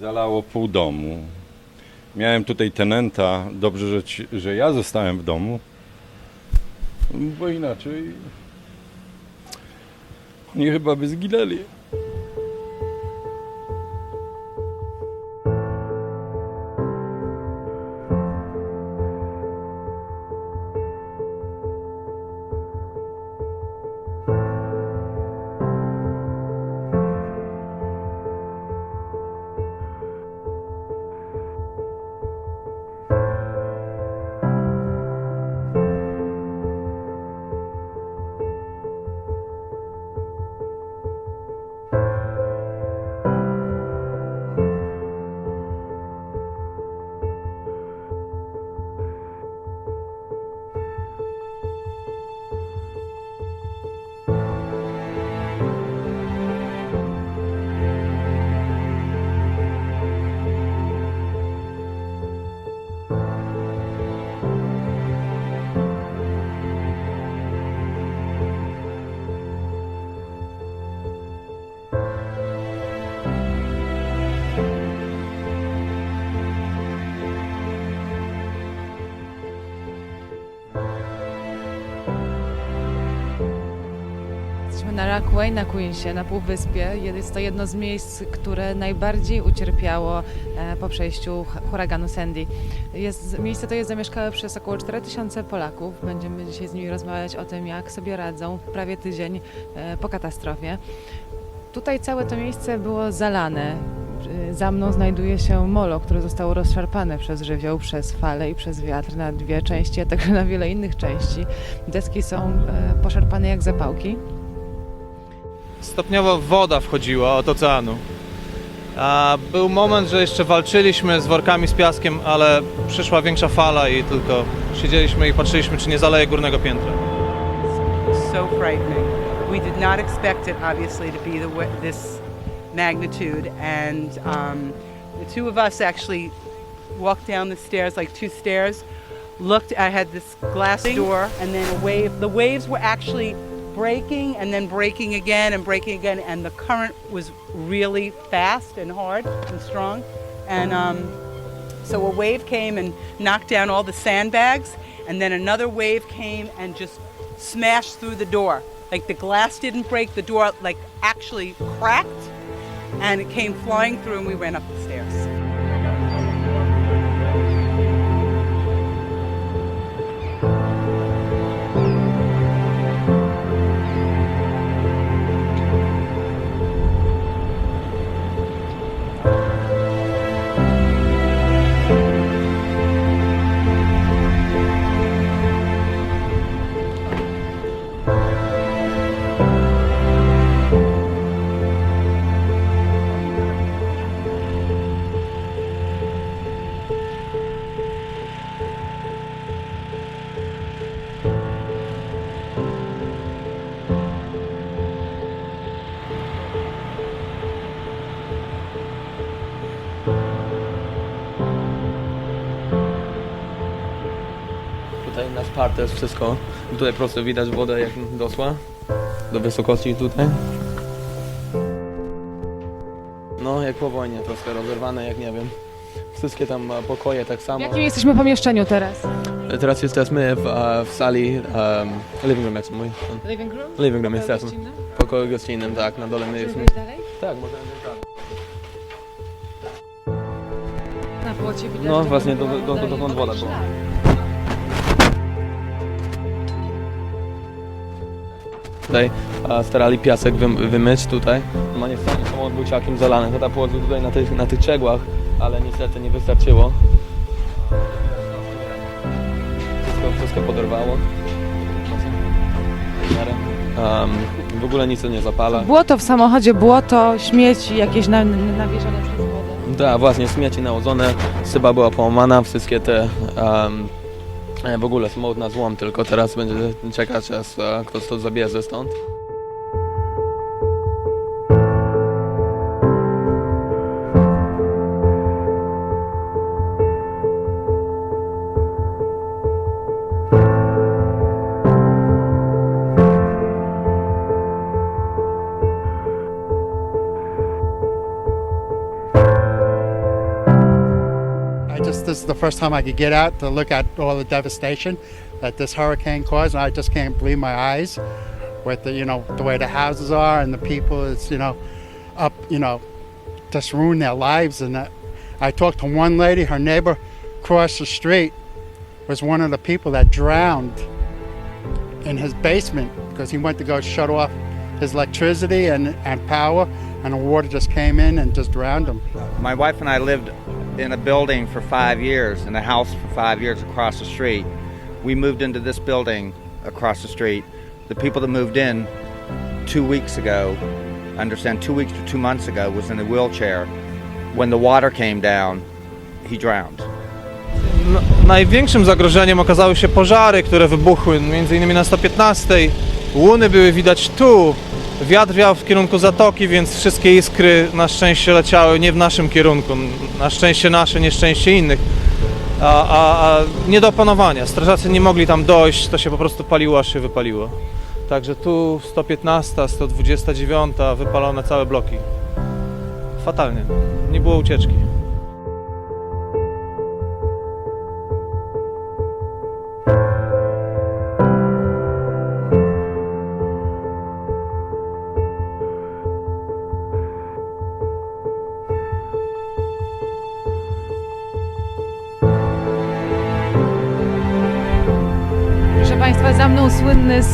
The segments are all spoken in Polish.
Zalało pół domu. Miałem tutaj tenenta. Dobrze, że, ci, że ja zostałem w domu. Bo inaczej. Oni chyba by zginęli. Jesteśmy na Queensie, na Półwyspie. Jest to jedno z miejsc, które najbardziej ucierpiało e, po przejściu hu- huraganu Sandy. Jest, miejsce to jest zamieszkałe przez około 4000 Polaków. Będziemy dzisiaj z nimi rozmawiać o tym, jak sobie radzą prawie tydzień e, po katastrofie. Tutaj całe to miejsce było zalane. E, Za mną znajduje się molo, które zostało rozszarpane przez żywioł, przez fale i przez wiatr na dwie części, a także na wiele innych części. Deski są poszarpane jak zapałki. Stopniowo woda wchodziła od oceanu. A był moment, że jeszcze walczyliśmy z workami z piaskiem, ale przyszła większa fala i tylko siedzieliśmy i patrzyliśmy, czy nie zaleje górnego piętra. so frightening. We did not expect it, obviously, to be the this magnitude. And um, the two of us actually walked down the stairs, like two stairs. Looked, I had this glass door, and then a wave. The waves were actually breaking and then breaking again and breaking again, and the current was really fast and hard and strong. And um, so a wave came and knocked down all the sandbags, and then another wave came and just smashed through the door. Like the glass didn't break, the door like actually cracked, and it came flying through, and we ran up the stairs. Nasz parter, wszystko. Tutaj po prostu widać wodę jak dosła. Do wysokości tutaj. No, jak po wojnie, troszkę rozerwane, jak nie wiem. Wszystkie tam e, pokoje tak W samo. jakim jesteśmy pomieszczeniu teraz? Teraz jesteśmy w, e, w sali um, living room, jak to mówi? Living room? Living room jesteśmy. W pokoju gościnnym, tak, na dole my jesteśmy. dalej? Tak, możemy tak. Na płocie widać, No, właśnie, do- do- do- dokąd woda była. Tutaj starali piasek wym, wymyć tutaj. Normalnie sam samochód był całkiem zalany. Tata położył tutaj na tych, na tych cegłach, ale niestety nie wystarczyło. Wszystko, wszystko poderwało. Um, w ogóle nic nie zapala. Błoto w samochodzie, błoto, śmieci jakieś na, nawiezione przez wodę. Tak, właśnie, śmieci nałożone, szyba była połamana, wszystkie te... Um, w ogóle samochód na złom, tylko teraz będzie czekać, aż e, ktoś to zabierze stąd. First time I could get out to look at all the devastation that this hurricane caused. And I just can't believe my eyes with the, you know, the way the houses are and the people. It's, you know, up, you know, just ruined their lives. And that, I talked to one lady, her neighbor across the street was one of the people that drowned in his basement because he went to go shut off his electricity and, and power, and the water just came in and just drowned him. My wife and I lived in a building for five years, in a house for five years across the street. We moved into this building across the street. The people that moved in two weeks ago, I understand two weeks to two months ago, was in a wheelchair. When the water came down, he drowned. Największym zagrożeniem okazały się pożary, które wybuchły między innymi na 115. Łuny były widać tu. Wiatr wiał w kierunku zatoki, więc wszystkie iskry na szczęście leciały nie w naszym kierunku. Na szczęście nasze, nieszczęście innych. A, a, a nie do opanowania. Strażacy nie mogli tam dojść, to się po prostu paliło, aż się wypaliło. Także tu 115, 129, wypalone całe bloki. Fatalnie. Nie było ucieczki.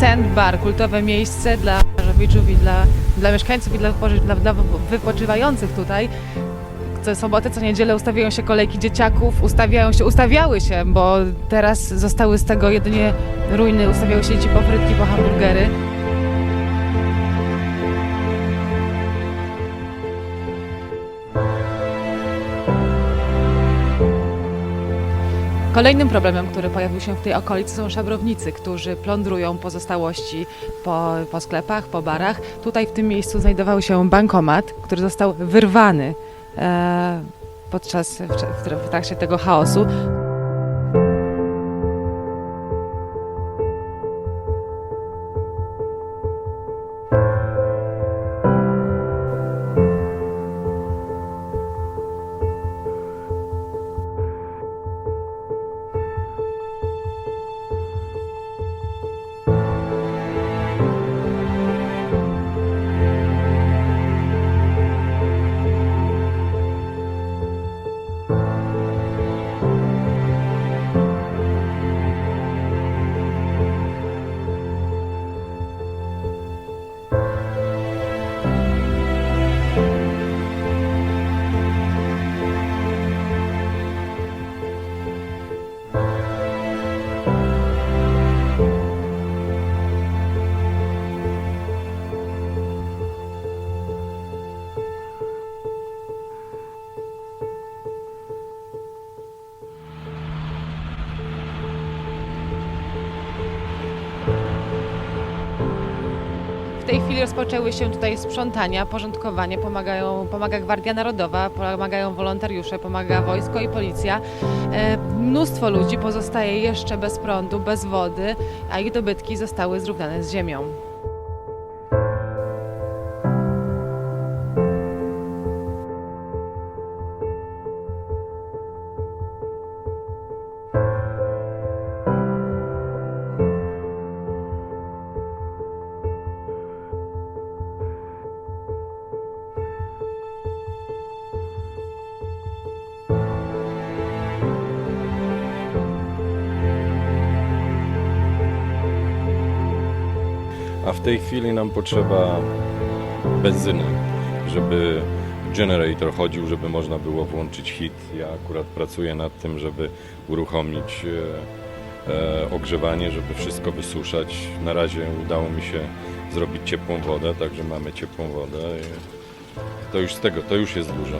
Sandbar, kultowe miejsce dla plażowiczów i dla, dla mieszkańców i dla, dla, dla wypoczywających tutaj. Co sobotę, co niedzielę ustawiają się kolejki dzieciaków, ustawiają się, ustawiały się, bo teraz zostały z tego jedynie ruiny, ustawiały się dzieci po frytki, po hamburgery. Kolejnym problemem, który pojawił się w tej okolicy są szabrownicy, którzy plądrują pozostałości po, po sklepach, po barach. Tutaj w tym miejscu znajdował się bankomat, który został wyrwany e, podczas, w, w, w trakcie tego chaosu. Chwili rozpoczęły się tutaj sprzątania, porządkowanie, pomagają, pomaga Gwardia Narodowa, pomagają wolontariusze, pomaga wojsko i policja. E, mnóstwo ludzi pozostaje jeszcze bez prądu, bez wody, a ich dobytki zostały zrównane z ziemią. A w tej chwili nam potrzeba benzyny, żeby generator chodził, żeby można było włączyć hit. Ja akurat pracuję nad tym, żeby uruchomić e, e, ogrzewanie, żeby wszystko wysuszać. Na razie udało mi się zrobić ciepłą wodę, także mamy ciepłą wodę. To już z tego, to już jest dużo.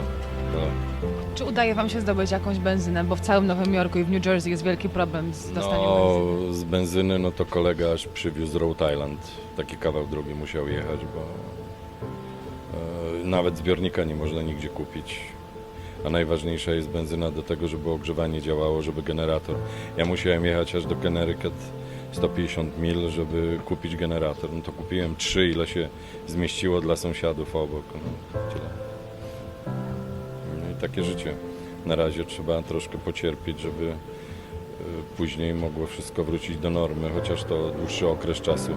No. Czy udaje Wam się zdobyć jakąś benzynę? Bo w całym Nowym Jorku i w New Jersey jest wielki problem z dostaniem No, benzyny. z benzyny, no to kolega aż przywiózł Rhode Island. Taki kawał drogi musiał jechać, bo e, nawet zbiornika nie można nigdzie kupić. A najważniejsza jest benzyna do tego, żeby ogrzewanie działało, żeby generator. Ja musiałem jechać aż do Connecticut 150 mil, żeby kupić generator. No to kupiłem trzy, ile się zmieściło dla sąsiadów obok. No, tyle. Takie życie. na razie trzeba troszkę pocierpieć, żeby e, później mogło wszystko wrócić do normy, chociaż to dłuższy okres czasu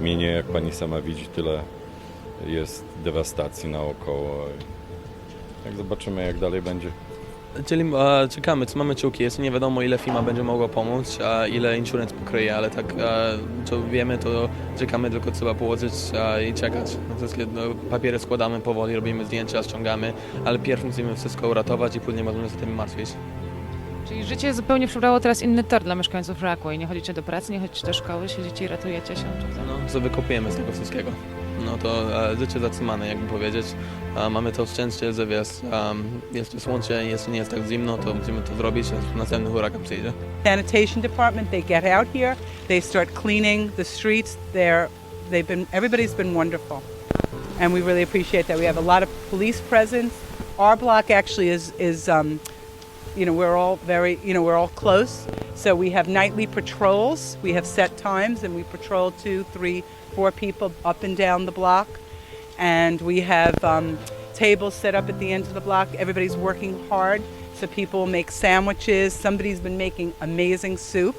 minie, jak pani sama widzi, tyle jest dewastacji naokoło. Jak zobaczymy, jak dalej będzie. Czyli e, czekamy, mamy czuki, jest nie wiadomo ile FIMA będzie mogła pomóc, a ile insurance pokryje, ale tak e, co wiemy, to czekamy, tylko trzeba położyć i czekać. No, Wszystkie no, papiery składamy powoli, robimy zdjęcia, ściągamy, ale pierw musimy wszystko uratować i później możemy się tym martwić. Czyli życie zupełnie przybrało teraz inny tor dla mieszkańców Rockway. Nie chodzicie do pracy, nie chodzicie do szkoły, siedzicie i ratujecie się. Czy co? No, co wykopiemy z tego wszystkiego. No to życie zatrzymane, jakby powiedzieć. Mamy to szczęście, że wiesz, słońce, jest, nie jest tak zimno, to musimy to zrobić, następny huragan przyjdzie. Sanitation department, they get out here, they start cleaning the streets. They're, they've been, everybody's been wonderful. And we really appreciate that. We have a lot of police presence. Our block actually is, is um, you know, we're all very, you know, we're all close. So we have nightly patrols. We have set times and we patrol two, three, four people up and down the block. And we have um, tables set up at the end of the block. Everybody's working hard. So people make sandwiches. Somebody's been making amazing soup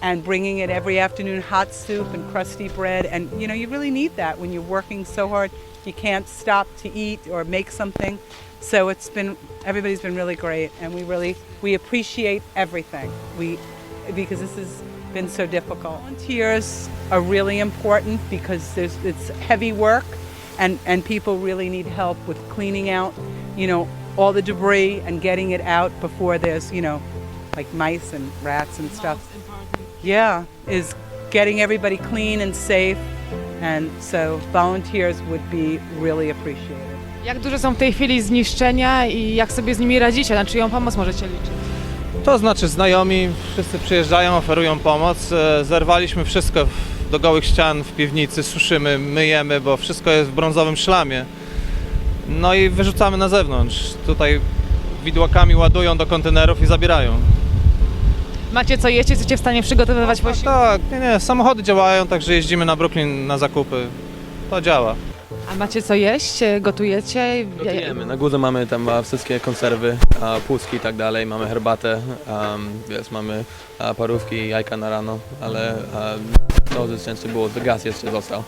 and bringing it every afternoon hot soup and crusty bread. And, you know, you really need that when you're working so hard. You can't stop to eat or make something. So it's been everybody's been really great, and we really we appreciate everything. We because this has been so difficult. Volunteers are really important because there's it's heavy work, and and people really need help with cleaning out, you know, all the debris and getting it out before there's you know, like mice and rats and stuff. Yeah, is getting everybody clean and safe, and so volunteers would be really appreciated. Jak duże są w tej chwili zniszczenia i jak sobie z nimi radzicie? Na czyją pomoc możecie liczyć? To znaczy znajomi, wszyscy przyjeżdżają, oferują pomoc. E, Zerwaliśmy wszystko do gołych ścian w piwnicy, suszymy, myjemy, bo wszystko jest w brązowym szlamie. No i wyrzucamy na zewnątrz. Tutaj widłakami ładują do kontenerów i zabierają. Macie co jeść? Jesteście w stanie przygotowywać Tak, posiłki? tak, nie, nie, samochody działają, także jeździmy na Brooklyn na zakupy. To działa. A macie co jeść? E, Gotujecie? Gotujemy. Na górze mamy tam a, wszystkie konserwy, a, puszki i tak dalej, mamy herbatę, um, wiesz, mamy a, parówki, jajka na rano, ale a, to, że szczęście było, że gaz jeszcze został.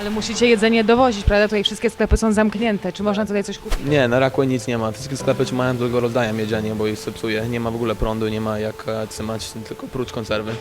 Ale musicie jedzenie dowozić, prawda? Tutaj wszystkie sklepy są zamknięte. Czy można tutaj coś kupić? Nie, na Rakłe nic nie ma. Wszystkie sklepy mają, tylko rozdają jedzenie, bo ich sypsuje. Nie ma w ogóle prądu, nie ma jak e, trzymać, tylko prócz konserwy.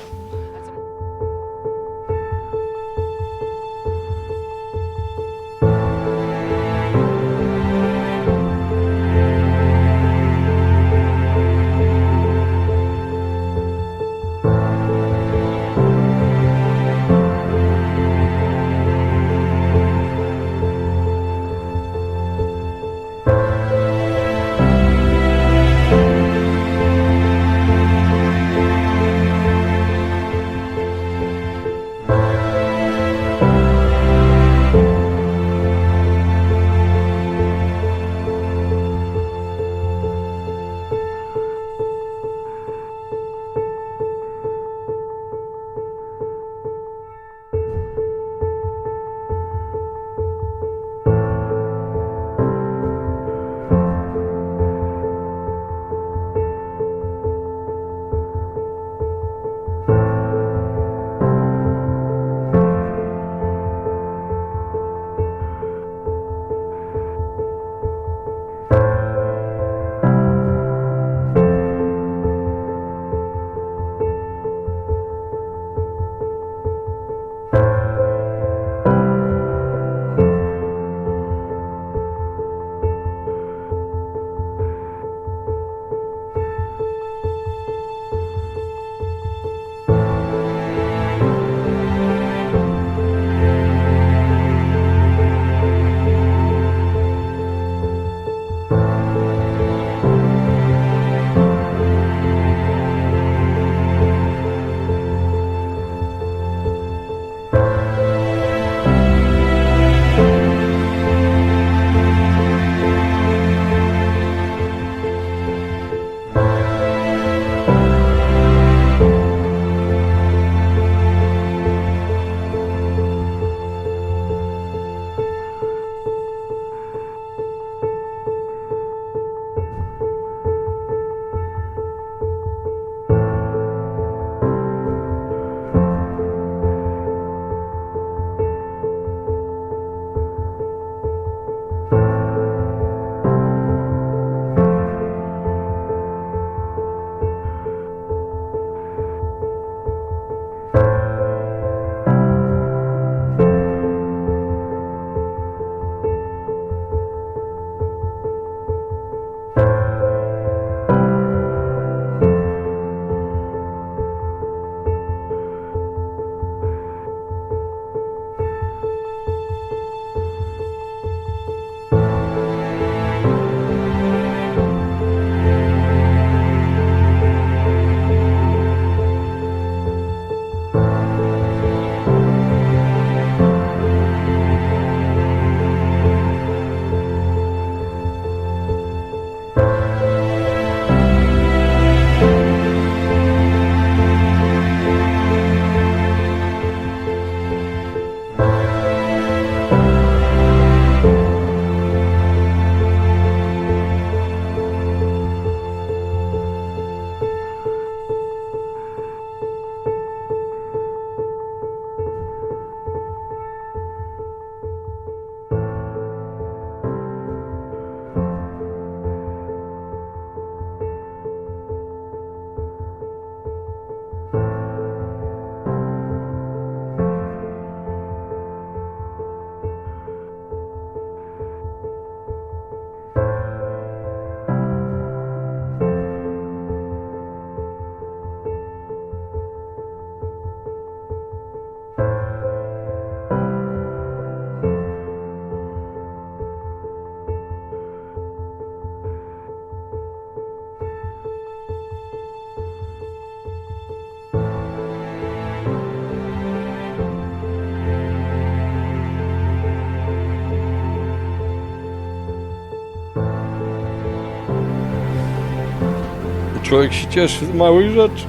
Człowiek się cieszy z małych rzeczy.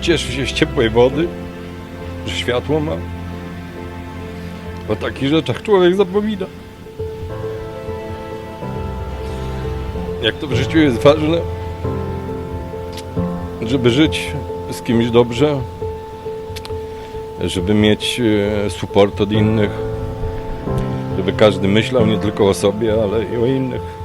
Cieszy się z ciepłej wody, że światło ma. O takich rzeczach człowiek zapomina. Jak to w życiu jest ważne, żeby żyć z kimś dobrze, żeby mieć e, support od innych, żeby każdy myślał nie tylko o sobie, ale i o innych.